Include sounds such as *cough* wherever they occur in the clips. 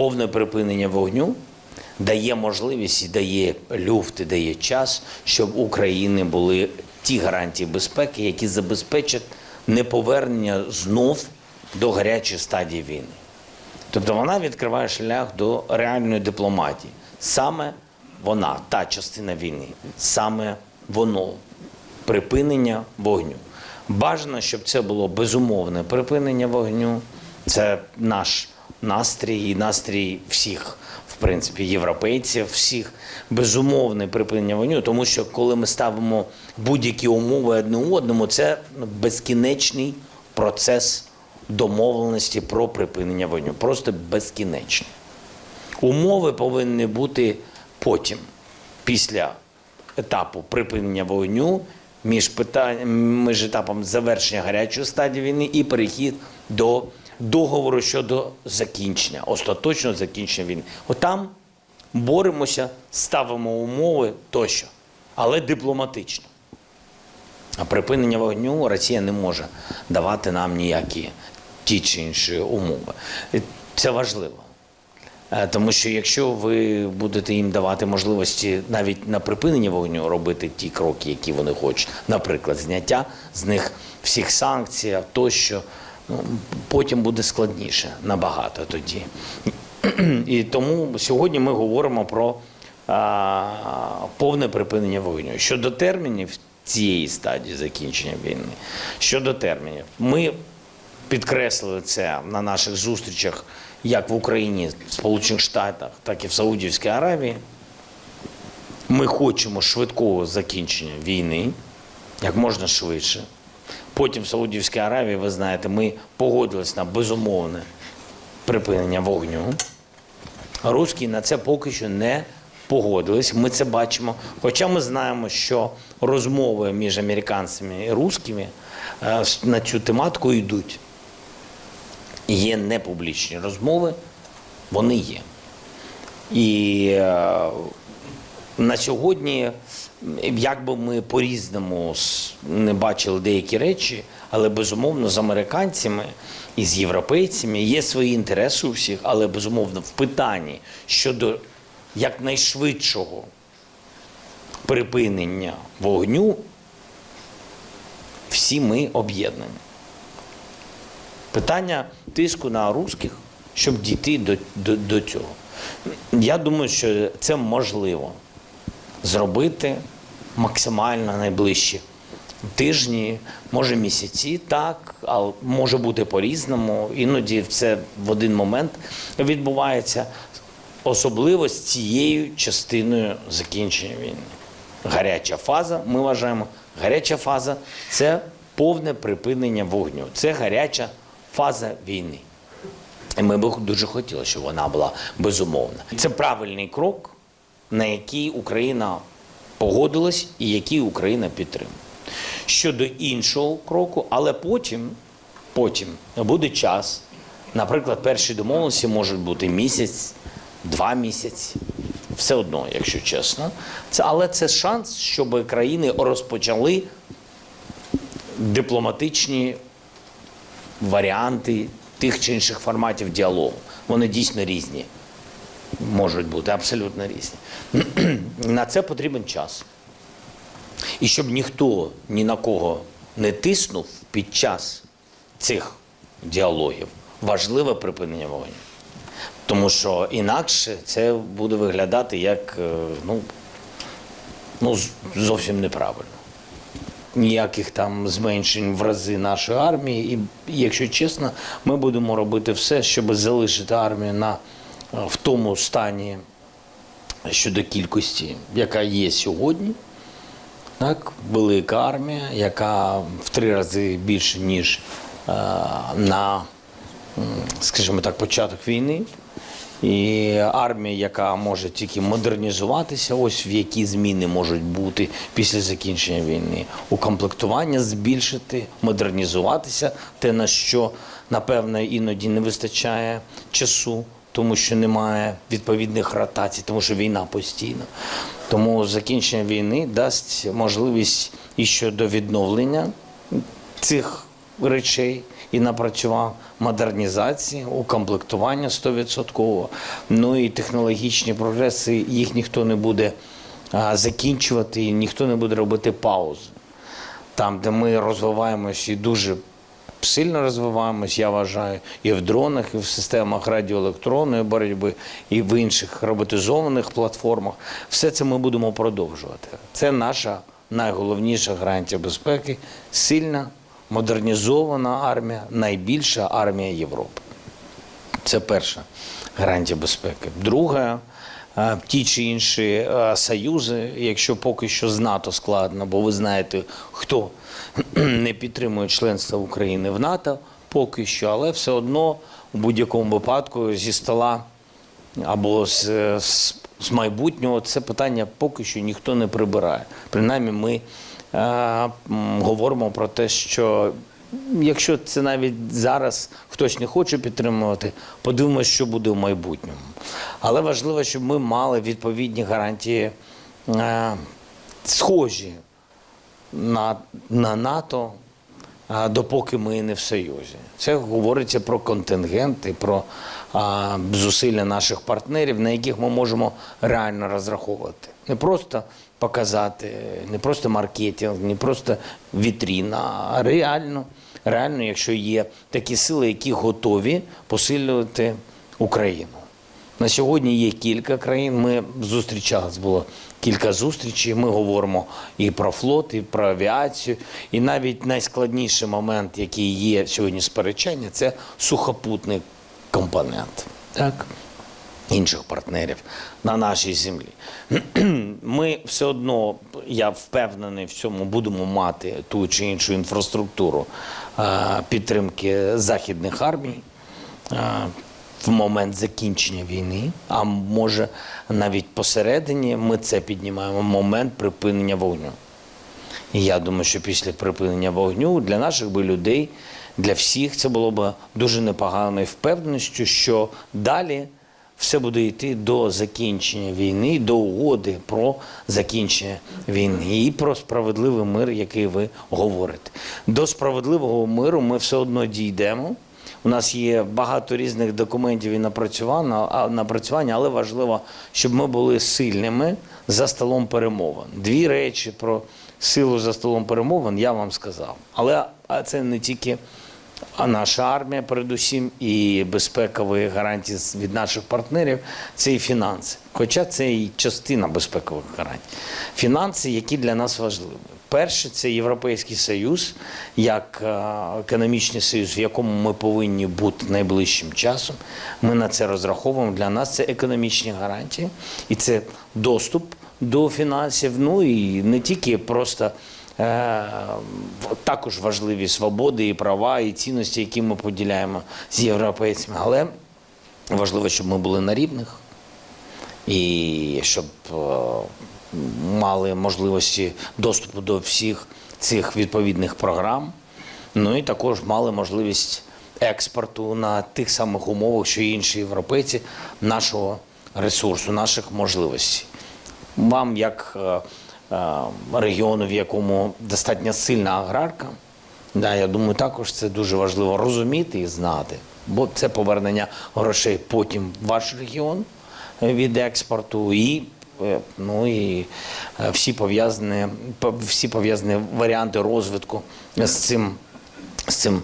повне припинення вогню дає можливість і дає люфт, і дає час, щоб України були ті гарантії безпеки, які забезпечать неповернення знов до гарячої стадії війни. Тобто вона відкриває шлях до реальної дипломатії. Саме вона, та частина війни, саме воно припинення вогню. Бажано, щоб це було безумовне припинення вогню. Це наш настрій і настрій всіх, в принципі, європейців, всіх безумовне припинення вогню, тому що коли ми ставимо будь-які умови одне одному, це безкінечний процес домовленості про припинення вогню. Просто безкінечний. Умови повинні бути потім, після етапу припинення вогню, між, питань, між етапом завершення гарячої стадії війни і перехід до договору щодо закінчення, остаточного закінчення війни. Отам боремося, ставимо умови тощо, але дипломатично. А припинення вогню Росія не може давати нам ніякі ті чи інші умови. Це важливо. Е, Тому що якщо ви будете їм давати можливості навіть на припинення вогню робити ті кроки, які вони хочуть, наприклад, зняття з них всіх санкцій, тощо, потім буде складніше набагато тоді. І тому сьогодні ми говоримо про повне припинення вогню. Щодо термінів цієї стадії закінчення війни, щодо термінів, ми підкреслили це на наших зустрічах як в Україні, Сполучених Штатах, так і в Саудівській Аравії. Ми хочемо швидкого закінчення війни, як можна швидше. Потім в Саудівській Аравії, ви знаєте, ми погодились на безумовне припинення вогню. Руські на це поки що не погодились. Ми це бачимо. Хоча ми знаємо, що розмови між американцями і русскими е, на цю тематику йдуть. Є непублічні розмови, вони є. І е, на сьогодні, як би ми по-різному не бачили деякі речі, але безумовно з американцями і з європейцями є свої інтереси у всіх, але безумовно в питанні щодо якнайшвидшого припинення вогню, всі ми об'єднані. Питання тиску на русських, щоб дійти до, до, до цього. Я думаю, що це можливо зробити максимально найближчі тижні, може місяці, так, але може бути по-різному. Іноді це в один момент відбувається, особливо з цією частиною закінчення війни. Гаряча фаза, ми вважаємо, гаряча фаза це повне припинення вогню. Це гаряча фаза війни. І ми б дуже хотіли, щоб вона була безумовна. Це правильний крок, на який Україна погодилась і який Україна підтримує. Щодо іншого кроку, але потім, потім буде час. Наприклад, перші домовленості можуть бути місяць, два місяці. Все одно, якщо чесно. Це, але це шанс, щоб країни розпочали дипломатичні варіанти тих чи інших форматів діалогу. Вони дійсно різні. Можуть бути абсолютно різні. *clears throat* На це потрібен час. І щоб ніхто ні на кого не тиснув під час цих діалогів, важливе припинення вогню. Тому що інакше це буде виглядати як е, ну, ну, зовсім неправильно ніяких там зменшень в рази нашої армії. І якщо чесно, ми будемо робити все, щоб залишити армію на, в тому стані щодо кількості, яка є сьогодні. Так, велика армія, яка в три рази більше, ніж е, на, скажімо так, початок війни. І армія, яка може тільки модернізуватися, ось в які зміни можуть бути після закінчення війни. Укомплектування збільшити, модернізуватися, те, на що, напевно, іноді не вистачає часу, тому що немає відповідних ротацій, тому що війна постійна. Тому закінчення війни дасть можливість і щодо відновлення цих речей, і напрацював модернізації, укомплектування 100%. Ну і технологічні прогреси, їх ніхто не буде закінчувати, і ніхто не буде робити паузи. Там, де ми розвиваємось і дуже сильно розвиваємось, я вважаю, і в дронах, і в системах радіоелектронної боротьби, і в інших роботизованих платформах. Все це ми будемо продовжувати. Це наша найголовніша гарантія безпеки сильна, модернізована армія, найбільша армія Європи. Це перша гарантія безпеки. Друга, ті чи інші союзи, якщо поки що з НАТО складно, бо ви знаєте, хто *clears throat* не підтримує членство України в НАТО поки що, але все одно у будь-якому випадку зі стола або з, з, з майбутнього це питання поки що ніхто не прибирає. Принаймні, ми е, говоримо про те, що якщо це навіть зараз хтось не хоче підтримувати, подивимось, що буде в майбутньому. Але важливо, щоб ми мали відповідні гарантії е, схожі на, на НАТО, а, допоки ми не в Союзі. Це говориться про контингенти, про а, зусилля наших партнерів, на яких ми можемо реально розраховувати. Не просто показати, не просто маркетинг, не просто вітріна, а реально, реально, якщо є такі сили, які готові посилювати Україну. На сьогодні є кілька країн. Ми зустрічались, було кілька зустрічей. Ми говоримо і про флот, і про авіацію. І навіть найскладніший момент, який є сьогодні сперечання, це сухопутний компонент. Так? Інших партнерів на нашій землі. *clears throat* Ми все одно, я впевнений в цьому, будемо мати ту чи іншу інфраструктуру е, підтримки західних армій е, в момент закінчення війни, а може навіть посередині ми це піднімаємо момент припинення вогню. І я думаю, що після припинення вогню для наших би людей, для всіх це було б дуже непоганою впевненістю, що далі все буде йти до закінчення війни, до угоди про закінчення війни і про справедливий мир, який ви говорите. До справедливого миру ми все одно дійдемо. У нас є багато різних документів і напрацювання, але важливо, щоб ми були сильними за столом перемовин. Дві речі про силу за столом перемовин я вам сказав. Але це не тільки а наша армія, передусім, і безпекові гарантії від наших партнерів це і фінанси. Хоча це і частина безпекових гарантій. Фінанси, які для нас важливі. Перше, це Європейський Союз, як е, економічний союз, в якому ми повинні бути найближчим часом. Ми на це розраховуємо. Для нас це економічні гарантії, і це доступ до фінансів. Ну і не тільки просто також важливі свободи і права, і цінності, які ми поділяємо з європейцями. Але важливо, щоб ми були на рівних і щоб е, мали можливості доступу до всіх цих відповідних програм. Ну і також мали можливість експорту на тих самих умовах, що і інші європейці, нашого ресурсу, наших можливостей. Вам, як е, е, регіону, в якому достатньо сильна аграрка, да, я думаю, також це дуже важливо розуміти і знати, бо це повернення грошей потім в ваш регіон від експорту і. е, Ну і е, всі пов'язані всі пов'язані варіанти розвитку з цим з цим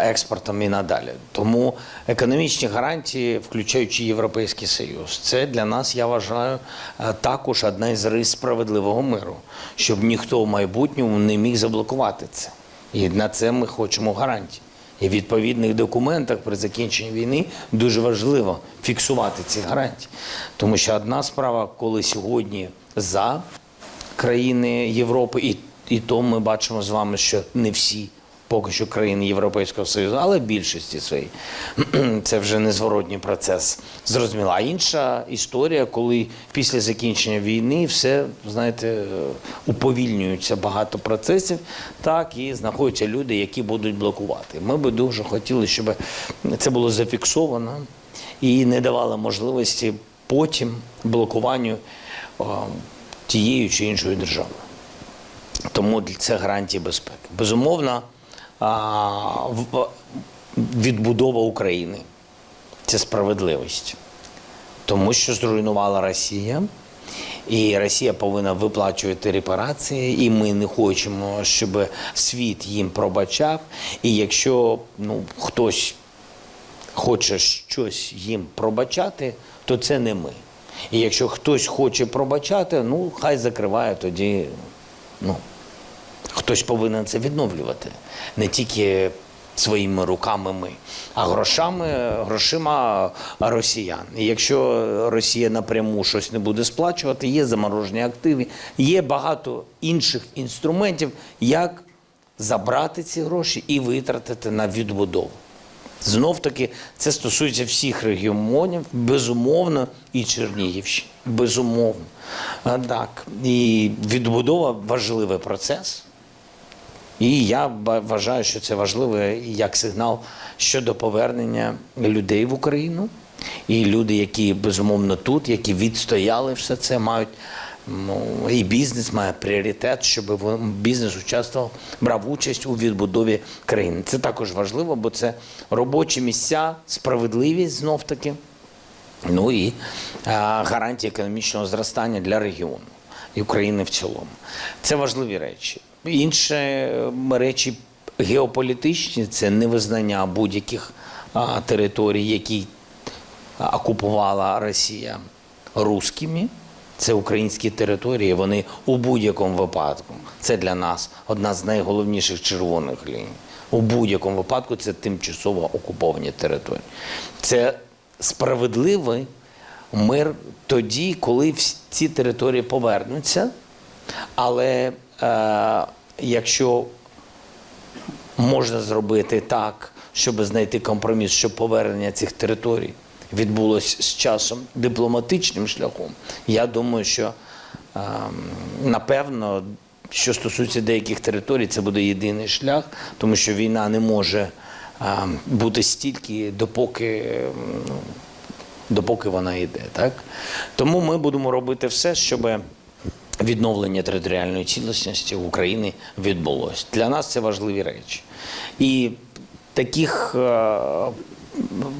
експортом і надалі. Тому економічні гарантії, включаючи Європейський Союз, це для нас, я вважаю, е, також одна із рис справедливого миру, щоб ніхто в майбутньому не міг заблокувати це. І на це ми хочемо гарантії. І в відповідних документах при закінченні війни дуже важливо фіксувати ці гарантії. Тому що одна справа, коли сьогодні за країни Європи, і, і то ми бачимо з вами, що не всі поки що країни Європейського Союзу, але більшості своїй. *clears throat* Це вже незворотній процес. Зрозуміло. А інша історія, коли після закінчення війни все, знаєте, уповільнюється багато процесів, так і знаходяться люди, які будуть блокувати. Ми би дуже хотіли, щоб це було зафіксовано і не давало можливості потім блокуванню тією чи іншою державою. Тому це гарантії безпеки. Безумовно, відбудова України це справедливість. Тому що зруйнувала Росія, і Росія повинна виплачувати репарації, і ми не хочемо, щоб світ їм пробачав. І якщо ну, хтось хоче щось їм пробачати, то це не ми. І якщо хтось хоче пробачати, ну хай закриває тоді. Ну, хтось повинен це відновлювати. Не тільки своїми руками ми, а грошами, грошима росіян. І якщо Росія напряму щось не буде сплачувати, є заморожені активи, є багато інших інструментів, як забрати ці гроші і витратити на відбудову. Знов таки це стосується всіх регіонів, безумовно, і Чернігівщини. Безумовно. Так. І відбудова важливий процес. І я вважаю, що це важливо як сигнал щодо повернення людей в Україну. І люди, які безумовно тут, які відстояли все це, мають ну, і бізнес має пріоритет, щоб бізнес участвував, брав участь у відбудові країни. Це також важливо, бо це робочі місця, справедливість знов таки. Ну і а, гарантія економічного зростання для регіону і України в цілому. Це важливі речі. Інші е, речі геополітичні це невизнання будь-яких територій, які окупувала Росія русскими. Це українські території, вони у будь-якому випадку. Це для нас одна з найголовніших червоних ліній. У будь-якому випадку це тимчасово окуповані території. Це справедливий мир тоді, коли ці території повернуться. Але якщо можна зробити так, щоб знайти компроміс, щоб повернення цих територій відбулося з часом дипломатичним шляхом. Я думаю, що е, напевно, що стосується деяких територій, це буде єдиний шлях, тому що війна не може е, бути стільки, допоки. е, ну, допоки вона йде. Так? Тому ми будемо робити все, щоб відновлення територіальної цілісності в Україні відбулося. Для нас це важливі речі. І таких е,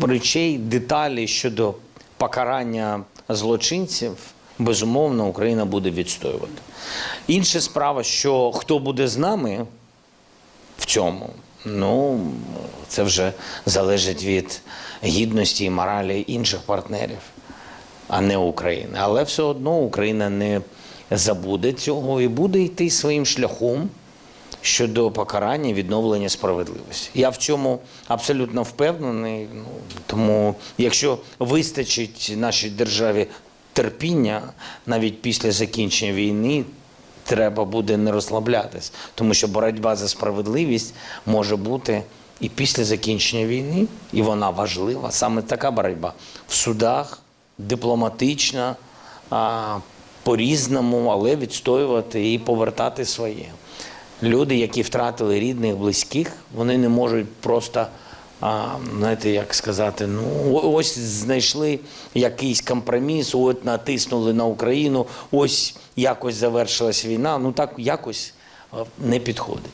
речей, деталей щодо покарання злочинців, безумовно, Україна буде відстоювати. Інша справа, що хто буде з нами в цьому. Ну, це вже залежить від гідності і моралі інших партнерів, а не України. Але все одно Україна не забуде цього і буде йти своїм шляхом щодо покарання відновлення справедливості. Я в цьому абсолютно впевнений. Ну, тому, якщо вистачить нашій державі терпіння навіть після закінчення війни, треба буде не розслаблятись, тому що боротьба за справедливість може бути і після закінчення війни, і вона важлива. Саме така боротьба в судах, дипломатична, по-різному, але відстоювати і повертати своє. Люди, які втратили рідних, близьких, вони не можуть просто, а, знаєте, як сказати, ну ось знайшли якийсь компроміс, от натиснули на Україну, ось якось завершилась війна. Ну так якось не підходить.